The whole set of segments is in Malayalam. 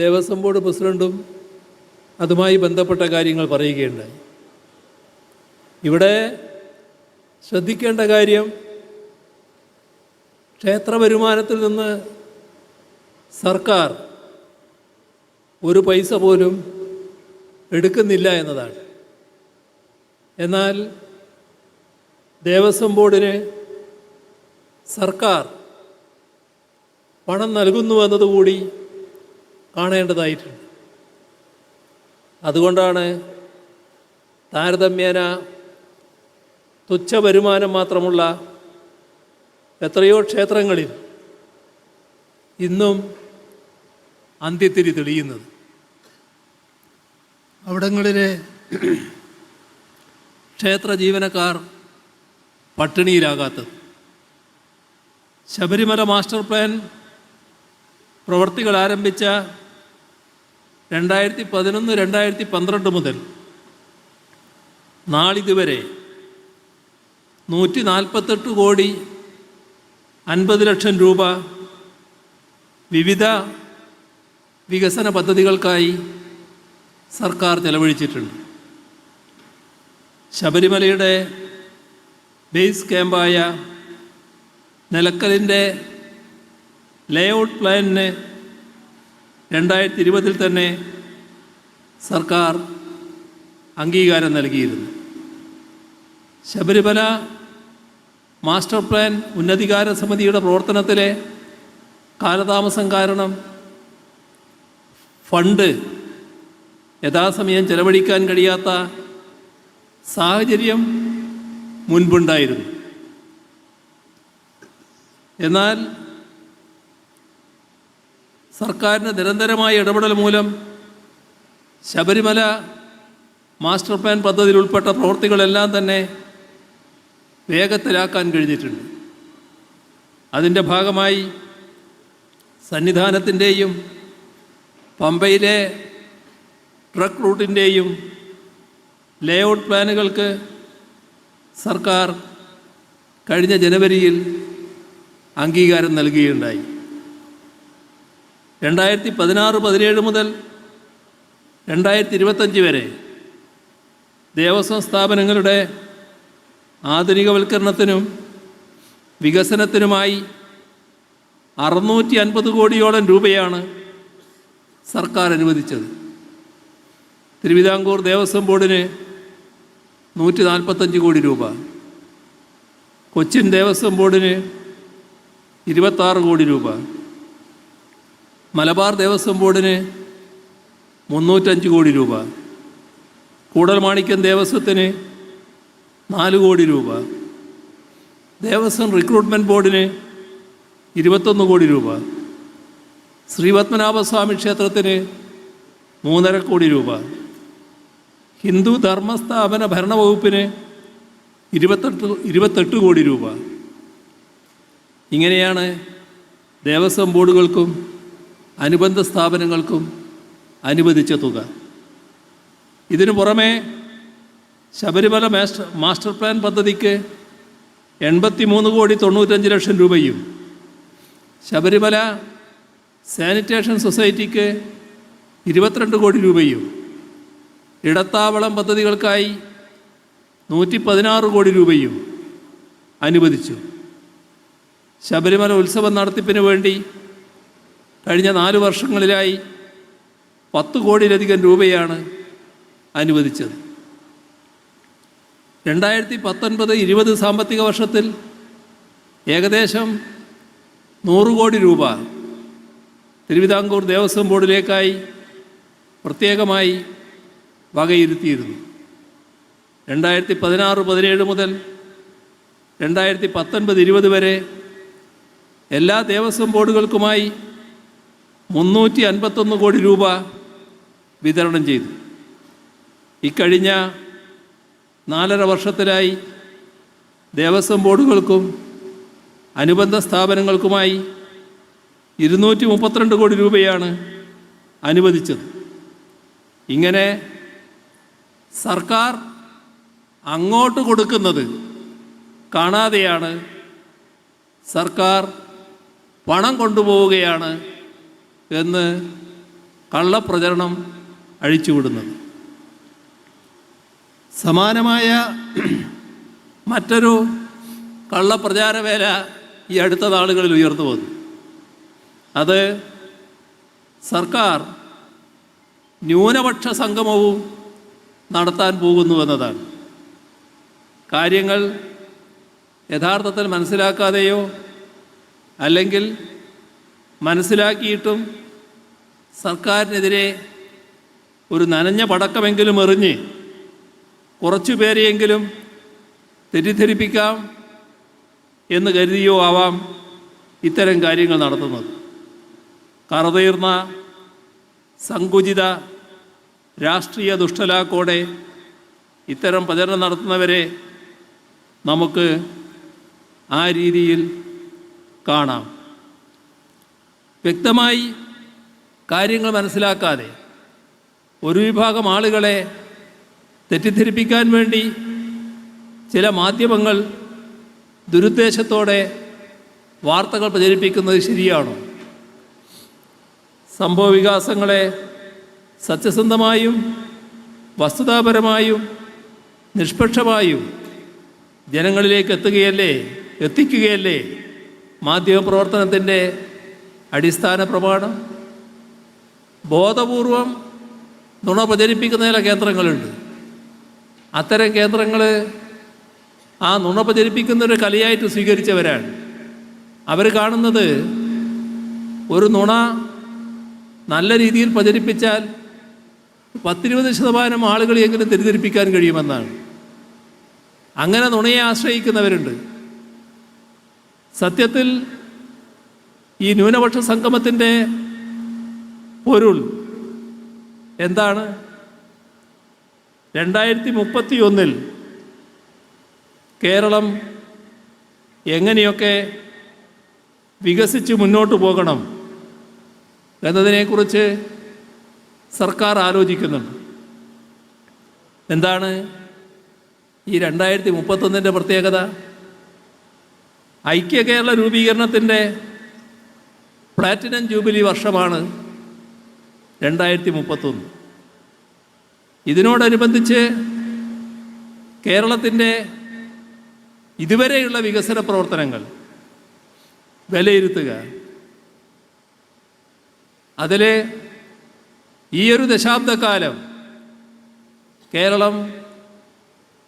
ദേവസ്വം ബോർഡ് പ്രസിഡന്റും അതുമായി ബന്ധപ്പെട്ട കാര്യങ്ങൾ പറയുകയുണ്ടായി. ഇവിടെ ശ്രദ്ധിക്കേണ്ട കാര്യം ക്ഷേത്ര വരുമാനത്തിൽ നിന്ന് സർക്കാർ ഒരു പൈസ പോലും എടുക്കുന്നില്ല എന്നതാണ്. എന്നാൽ ദേവസ്വം ബോർഡിന് സർക്കാർ പണം നൽകുന്നു എന്നതുകൂടി കാണേണ്ടതായിട്ടുണ്ട്. അതുകൊണ്ടാണ് താരതമ്യേന തുച്ഛ വരുമാനം മാത്രമുള്ള എത്രയോ ക്ഷേത്രങ്ങളിൽ ഇന്നും അന്ത്യത്തിരി തെളിയുന്നത്. അവിടങ്ങളിലെ ക്ഷേത്ര ജീവനക്കാർ പട്ടിണിയിലാകാത്തത്. ശബരിമല മാസ്റ്റർ പ്ലാൻ പ്രവർത്തികൾ ആരംഭിച്ച രണ്ടായിരത്തി പതിനൊന്ന് രണ്ടായിരത്തി പന്ത്രണ്ട് മുതൽ നാളിതുവരെ നൂറ്റി നാൽപ്പത്തെട്ട് കോടി അൻപത് ലക്ഷം രൂപ വിവിധ വികസന പദ്ധതികൾക്കായി സർക്കാർ ചെലവഴിച്ചിട്ടുണ്ട്. ശബരിമലയുടെ ബേസ് ക്യാമ്പായ നിലക്കലിന്റെ ലേഔട്ട് പ്ലാനിന് രണ്ടായിരത്തി ഇരുപതിൽ തന്നെ സർക്കാർ അംഗീകാരം നൽകിയിരുന്നു. ശബരിമല മാസ്റ്റർ പ്ലാൻ ഉന്നതികാര സമിതിയുടെ പ്രവർത്തനത്തിലെ കാലതാമസം കാരണം ഫണ്ട് യഥാസമയം ചെലവഴിക്കാൻ കഴിയാത്ത സാഹചര്യം മുൻപുണ്ടായിരുന്നു. എന്നാൽ സർക്കാരിന്റെ നിരന്തരമായ ഇടപെടൽ മൂലം ശബരിമല മാസ്റ്റർ പ്ലാൻ പദ്ധതിയിൽ ഉൾപ്പെട്ട പ്രവൃത്തികളെല്ലാം തന്നെ വേഗത്തിലാക്കാൻ കഴിഞ്ഞിട്ടുണ്ട്. അതിന്റെ ഭാഗമായി സന്നിധാനത്തിന്റെയും പമ്പയിലെ ട്രക്ക് റൂട്ടിന്റെയും ലേഔട്ട് പ്ലാനുകൾക്ക് സർക്കാർ കഴിഞ്ഞ ജനുവരിയിൽ അംഗീകാരം നൽകുകയുണ്ടായി. രണ്ടായിരത്തി പതിനാറ് പതിനേഴ് മുതൽ രണ്ടായിരത്തി ഇരുപത്തഞ്ച് വരെ ദേവസ്വം സ്ഥാപനങ്ങളുടെ ആധുനികവൽക്കരണത്തിനും വികസനത്തിനുമായി അറുന്നൂറ്റി അൻപത് കോടിയോളം രൂപയാണ് സർക്കാർ അനുവദിച്ചത്. തിരുവിതാംകൂർ ദേവസ്വം ബോർഡിന് നൂറ്റി നാൽപ്പത്തഞ്ച് കോടി രൂപ. കൊച്ചിൻ ദേവസ്വം ബോർഡിന് ഇരുപത്താറ് കോടി രൂപ. മലബാർ ദേവസ്വം ബോർഡിന് മുന്നൂറ്റഞ്ച് കോടി രൂപ. കൂടൽമാണിക്യം ദേവസ്വത്തിന് നാല് കോടി രൂപ. ദേവസ്വം റിക്രൂട്ട്മെന്റ് ബോർഡിന് ഇരുപത്തൊന്ന് കോടി രൂപ. ശ്രീപത്മനാഭസ്വാമി ക്ഷേത്രത്തിന് മൂന്നര കോടി രൂപ. ഹിന്ദു ധർമ്മസ്ഥാപന ഭരണവകുപ്പിന് ഇരുപത്തെട്ട് ഇരുപത്തെട്ട് കോടി രൂപ. ഇങ്ങനെയാണ് ദേവസ്വം ബോർഡുകൾക്കും അനുബന്ധ സ്ഥാപനങ്ങൾക്കും അനുവദിച്ച തുക. ഇതിനു പുറമെ ശബരിമല മാസ്റ്റർ മാസ്റ്റർ പ്ലാൻ പദ്ധതിക്ക് എൺപത്തി മൂന്ന് കോടി തൊണ്ണൂറ്റഞ്ച് ലക്ഷം രൂപയും ശബരിമല സാനിറ്റേഷൻ സൊസൈറ്റിക്ക് ഇരുപത്തിരണ്ട് കോടി രൂപയും ഇടത്താവളം പദ്ധതികൾക്കായി നൂറ്റി പതിനാറ് കോടി രൂപയും അനുവദിച്ചു. ശബരിമല ഉത്സവം നടത്തിപ്പിന് വേണ്ടി കഴിഞ്ഞ നാല് വർഷങ്ങളിലായി പത്ത് കോടിയിലധികം രൂപയാണ് അനുവദിച്ചത്. രണ്ടായിരത്തി പത്തൊൻപത് ഇരുപത് സാമ്പത്തിക വർഷത്തിൽ ഏകദേശം നൂറ് കോടി രൂപ തിരുവിതാംകൂർ ദേവസ്വം ബോർഡിലേക്കായി പ്രത്യേകമായി വകയിരുത്തിയിരുന്നു. രണ്ടായിരത്തി പതിനാറ് പതിനേഴ് മുതൽ രണ്ടായിരത്തി പത്തൊൻപത് ഇരുപത് വരെ എല്ലാ ദേവസ്വം ബോർഡുകൾക്കുമായി മുന്നൂറ്റി അൻപത്തൊന്ന് കോടി രൂപ വിതരണം ചെയ്തു. ഇക്കഴിഞ്ഞ നാലര വർഷത്തിലായി ദേവസ്വം ബോർഡുകൾക്കും അനുബന്ധ സ്ഥാപനങ്ങൾക്കുമായി ഇരുന്നൂറ്റി മുപ്പത്തിരണ്ട് കോടി രൂപയാണ് അനുവദിച്ചത്. ഇങ്ങനെ സർക്കാർ അങ്ങോട്ട് കൊടുക്കുന്നത് കാണാതെയാണ് സർക്കാർ പണം കൊണ്ടുപോവുകയാണ് എന്ന് കള്ളപ്രചരണം അഴിച്ചുവിടുന്നത്. സമാനമായ മറ്റൊരു കള്ളപ്രചാരവേല ഈ അടുത്ത നാളുകളിൽ ഉയർന്നു വന്നു. അത് സർക്കാർ ന്യൂനപക്ഷ സംഗമവും നടത്താൻ പോകുന്നു എന്നതാണ്. കാര്യങ്ങൾ യഥാർത്ഥത്തിൽ മനസ്സിലാക്കാതെയോ അല്ലെങ്കിൽ മനസ്സിലാക്കിയിട്ടും സർക്കാരിനെതിരെ ഒരു നനഞ്ഞ പടക്കമെങ്കിലും എറിഞ്ഞ് കുറച്ചു പേരെയെങ്കിലും തെറ്റിദ്ധരിപ്പിക്കാം എന്ന് കരുതിയോ ആവാം ഇത്തരം കാര്യങ്ങൾ നടത്തുന്നത്. കറതീർന്ന സങ്കുചിത രാഷ്ട്രീയ ദുഷ്ടലാക്കോടെ ഇത്തരം പ്രചരണം നടത്തുന്നവരെ നമുക്ക് ആ രീതിയിൽ കാണാം. വ്യക്തമായി കാര്യങ്ങൾ മനസ്സിലാക്കാതെ ഒരു വിഭാഗം ആളുകളെ തെറ്റിദ്ധരിപ്പിക്കാൻ വേണ്ടി ചില മാധ്യമങ്ങൾ ദുരുദ്ദേശത്തോടെ വാർത്തകൾ പ്രചരിപ്പിക്കുന്നത് ശരിയാണോ? സംഭവവികാസങ്ങളെ സത്യസന്ധമായും വസ്തുതാപരമായും നിഷ്പക്ഷമായും ജനങ്ങളിലേക്ക് എത്തുകയല്ലേ എത്തിക്കുകയല്ലേ മാധ്യമപ്രവർത്തനത്തിന്റെ അടിസ്ഥാന പ്രമാണം ബോധപൂർവം നുണ പ്രചരിപ്പിക്കുന്ന ചില കേന്ദ്രങ്ങളുണ്ട്. അത്തരം കേന്ദ്രങ്ങൾ ആ നുണ പ്രചരിപ്പിക്കുന്നൊരു കലയായിട്ട് സ്വീകരിച്ചവരാണ്. അവർ കാണുന്നത് ഒരു നുണ നല്ല രീതിയിൽ പ്രചരിപ്പിച്ചാൽ പത്തിരുപത് ശതമാനം ആളുകളെയെങ്കിലും തെറ്റിദ്ധരിപ്പിക്കാൻ കഴിയുമെന്നാണ്. അങ്ങനെ നുണയെ ആശ്രയിക്കുന്നവരുണ്ട്. സത്യത്തിൽ ഈ ന്യൂനപക്ഷ സംഗമത്തിന്റെ പൊരുൾ എന്താണ്? രണ്ടായിരത്തി മുപ്പത്തി ഒന്നിൽ കേരളം എങ്ങനെയൊക്കെ വികസിച്ച് മുന്നോട്ട് പോകണം എന്നതിനെക്കുറിച്ച് സർക്കാർ ആലോചിക്കുന്നുണ്ട് എന്താണ് ഈ രണ്ടായിരത്തി മുപ്പത്തൊന്നിന്റെ പ്രത്യേകത? ഐക്യ കേരള രൂപീകരണത്തിന്റെ പ്ലാറ്റിനം ജൂബിലി വർഷമാണ് രണ്ടായിരത്തി മുപ്പത്തൊന്ന് ഇതിനോടനുബന്ധിച്ച് കേരളത്തിന്റെ ഇതുവരെയുള്ള വികസന പ്രവർത്തനങ്ങൾ വിലയിരുത്തുക. അതിൽ ഈ ഒരു ദശാബ്ദക്കാലം കേരളം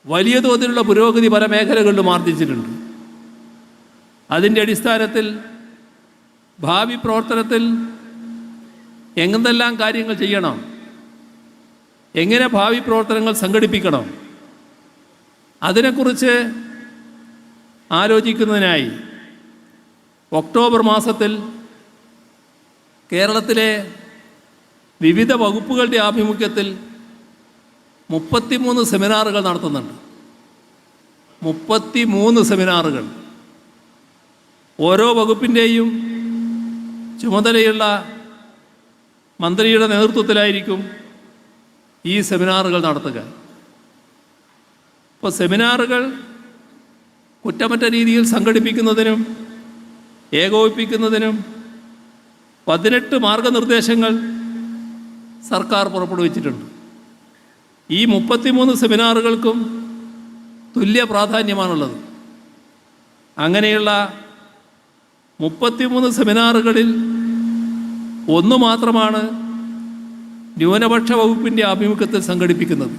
വലിയ തോതിലുള്ള പുരോഗതി പല മേഖലകളിലും ആർജിച്ചിട്ടുണ്ട് അതിന്റെ അടിസ്ഥാനത്തിൽ ഭാവി പ്രവർത്തനത്തിൽ എങ്ങനെല്ലാം കാര്യങ്ങൾ ചെയ്യണം? എങ്ങനെ ഭാവി പ്രവർത്തനങ്ങൾ സംഘടിപ്പിക്കണം? അതിനെക്കുറിച്ച് ആലോചിക്കുന്നതിനായി ഒക്ടോബർ മാസത്തിൽ കേരളത്തിലെ വിവിധ വകുപ്പുകളുടെ ആഭിമുഖ്യത്തിൽ മുപ്പത്തിമൂന്ന് സെമിനാറുകൾ നടത്തുന്നുണ്ട്. മുപ്പത്തിമൂന്ന് സെമിനാറുകൾ. ഓരോ വകുപ്പിന്റെയും ചുമതലയുള്ള മന്ത്രിയുടെ നേതൃത്വത്തിലായിരിക്കും ഈ സെമിനാറുകൾ നടത്തുക. ഇപ്പോൾ സെമിനാറുകൾ കുറ്റമറ്റ രീതിയിൽ സംഘടിപ്പിക്കുന്നതിനും ഏകോപിപ്പിക്കുന്നതിനും പതിനെട്ട് മാർഗനിർദ്ദേശങ്ങൾ സർക്കാർ പുറപ്പെടുവിച്ചിട്ടുണ്ട്. ഈ മുപ്പത്തിമൂന്ന് സെമിനാറുകൾക്കും തുല്യ പ്രാധാന്യമാണുള്ളത്. അങ്ങനെയുള്ള മുപ്പത്തിമൂന്ന് സെമിനാറുകളിൽ ഒന്ന് മാത്രമാണ് ന്യൂനപക്ഷ വകുപ്പിന്റെ ആഭിമുഖ്യത്തിൽ സംഘടിപ്പിക്കുന്നത്.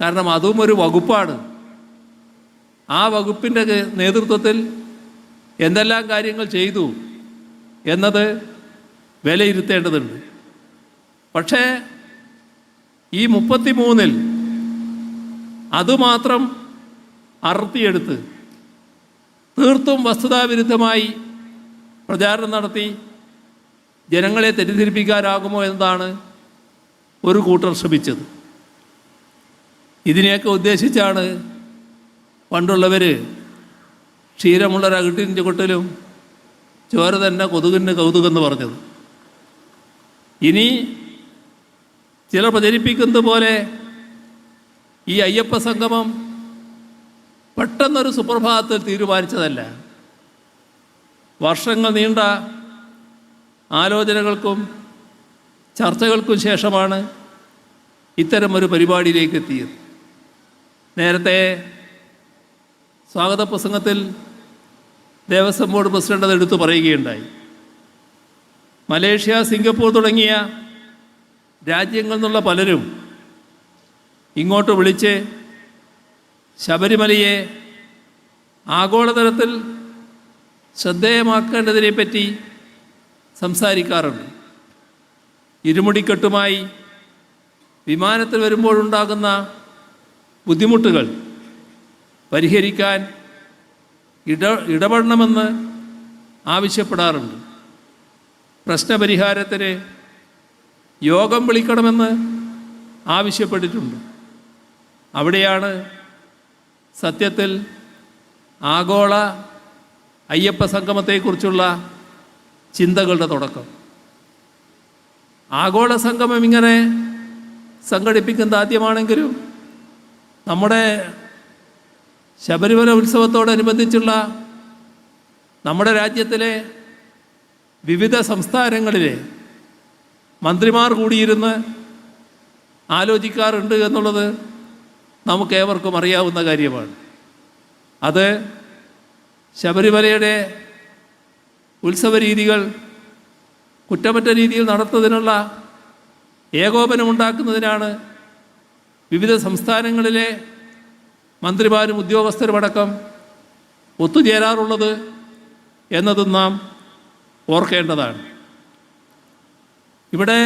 കാരണം അതും ഒരു വകുപ്പാണ്. ആ വകുപ്പിന്റെ നേതൃത്വത്തിൽ എന്തെല്ലാം കാര്യങ്ങൾ ചെയ്തു എന്നത് വിലയിരുത്തേണ്ടതുണ്ട്. പക്ഷേ ഈ മുപ്പത്തി മൂന്നിൽ അതുമാത്രം അറുത്തിയെടുത്ത് തീർത്തും വസ്തുതാവിരുദ്ധമായി പ്രചാരണം നടത്തി ജനങ്ങളെ തെറ്റിദ്ധരിപ്പിക്കാനാകുമോ എന്നതാണ് ഒരു കൂട്ടർ ശ്രമിച്ചത്. ഇതിനെയൊക്കെ ഉദ്ദേശിച്ചാണ് പണ്ടുള്ളവർ ക്ഷീരമുള്ള രകിട്ടിന്റെ കൊട്ടിലും ചോര തന്നെ കൊതുകിന് കൗതുകെന്ന് പറഞ്ഞത്. ഇനി ചിലർ പ്രചരിപ്പിക്കുന്നത് പോലെ ഈ അയ്യപ്പ സംഗമം പെട്ടെന്നൊരു സുപ്രഭാതത്തിൽ തീരുമാനിച്ചതല്ല. വർഷങ്ങൾ നീണ്ട ആലോചനകൾക്കും ചർച്ചകൾക്കും ശേഷമാണ് ഇത്തരം ഒരു പരിപാടിയിലേക്ക് എത്തിയത് നേരത്തെ സ്വാഗത പ്രസംഗത്തിൽ ദേവസ്വം ബോർഡ് പ്രസിഡന്റ് അത് എടുത്തു പറയുകയുണ്ടായി. മലേഷ്യ സിംഗപ്പൂർ തുടങ്ങിയ രാജ്യങ്ങളിൽ നിന്നുള്ള പലരും ഇങ്ങോട്ട് വിളിച്ച് ശബരിമലയെ ആഗോളതലത്തിൽ ശ്രദ്ധേയമാക്കേണ്ടതിനെപ്പറ്റി സംസാരിക്കാറുണ്ട്. ഇരുമുടിക്കെട്ടുമായി വിമാനത്തിൽ വരുമ്പോഴുണ്ടാകുന്ന ബുദ്ധിമുട്ടുകൾ പരിഹരിക്കാൻ ഇട ഇടപെടണമെന്ന് ആവശ്യപ്പെടാറുണ്ട്. പ്രശ്നപരിഹാരത്തിന് യോഗം വിളിക്കണമെന്ന് ആവശ്യപ്പെട്ടിട്ടുണ്ട്. അവിടെയാണ് സത്യത്തിൽ ആഗോള അയ്യപ്പ സംഗമത്തെക്കുറിച്ചുള്ള ചിന്തകളുടെ തുടക്കം. ആഗോള സംഗമം ഇങ്ങനെ സംഘടിപ്പിക്കുന്നത് ആദ്യമാണെങ്കിലും നമ്മുടെ ശബരിമല ഉത്സവത്തോടനുബന്ധിച്ചുള്ള നമ്മുടെ രാജ്യത്തിലെ വിവിധ സംസ്ഥാനങ്ങളിലെ മന്ത്രിമാർ കൂടിയിരുന്ന് ആലോചിക്കാറുണ്ട് എന്നുള്ളത് നമുക്കേവർക്കും അറിയാവുന്ന കാര്യമാണ്. അത് ശബരിമലയുടെ ഉത്സവ രീതികൾ കുറ്റമറ്റ രീതിയിൽ നടത്തുന്നതിനുള്ള ഏകോപനമുണ്ടാക്കുന്നതിനാണ് വിവിധ സംസ്ഥാനങ്ങളിലെ മന്ത്രിമാരും ഉദ്യോഗസ്ഥരുമടക്കം ഒത്തുചേരാറുള്ളത് എന്നതും നാം ഓർക്കേണ്ടതാണ്. ഇവിടെ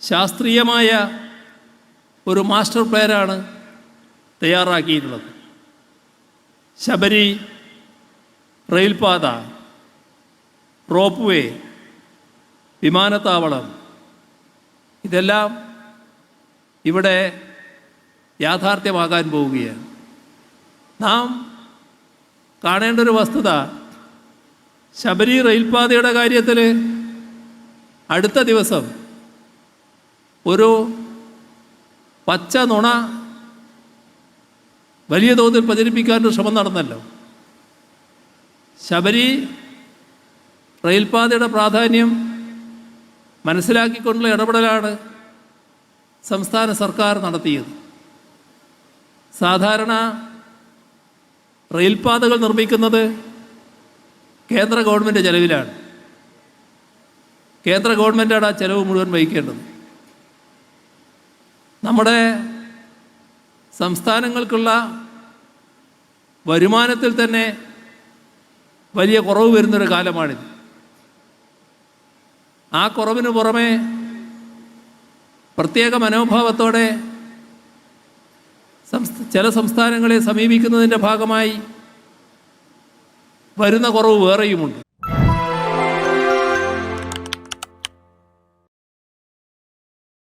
ശാസ്ത്രീയമായ ഒരു മാസ്റ്റർ പ്ലാനാണ് തയ്യാറാക്കിയിട്ടുള്ളത്. ശബരി റെയിൽപാത. റോപ്പ് വേ വിമാനത്താവളം ഇതെല്ലാം ഇവിടെ യാഥാർത്ഥ്യമാകാൻ പോവുകയാണ്. നാം കാണേണ്ട ഒരു വസ്തുത ശബരി റെയിൽപാതയുടെ കാര്യത്തിൽ അടുത്ത ദിവസം ഒരു പച്ച നുണ വലിയ തോതിൽ പ്രചരിപ്പിക്കാനൊരു ശ്രമം നടന്നല്ലോ. ശബരി റെയിൽപാതയുടെ പ്രാധാന്യം മനസ്സിലാക്കിക്കൊണ്ടുള്ള ഇടപെടലാണ് സംസ്ഥാന സർക്കാർ നടത്തിയത്. സാധാരണ റെയിൽപാതകൾ നിർമ്മിക്കുന്നത് കേന്ദ്ര ഗവൺമെന്റ് ചെലവിലാണ്. കേന്ദ്ര ഗവൺമെന്റാണ് ആ ചെലവ് മുഴുവൻ വഹിക്കേണ്ടത്. നമ്മുടെ സംസ്ഥാനങ്ങൾക്കുള്ള വരുമാനത്തിൽ തന്നെ വലിയ കുറവ് വരുന്നൊരു കാലമാണിത്. ആ കുറവിന് പുറമെ പ്രത്യേക മനോഭാവത്തോടെ ചില സംസ്ഥാനങ്ങളെ സമീപിക്കുന്നതിന്റെ ഭാഗമായി വരുന്ന കുറവ് വേറെയുമുണ്ട്.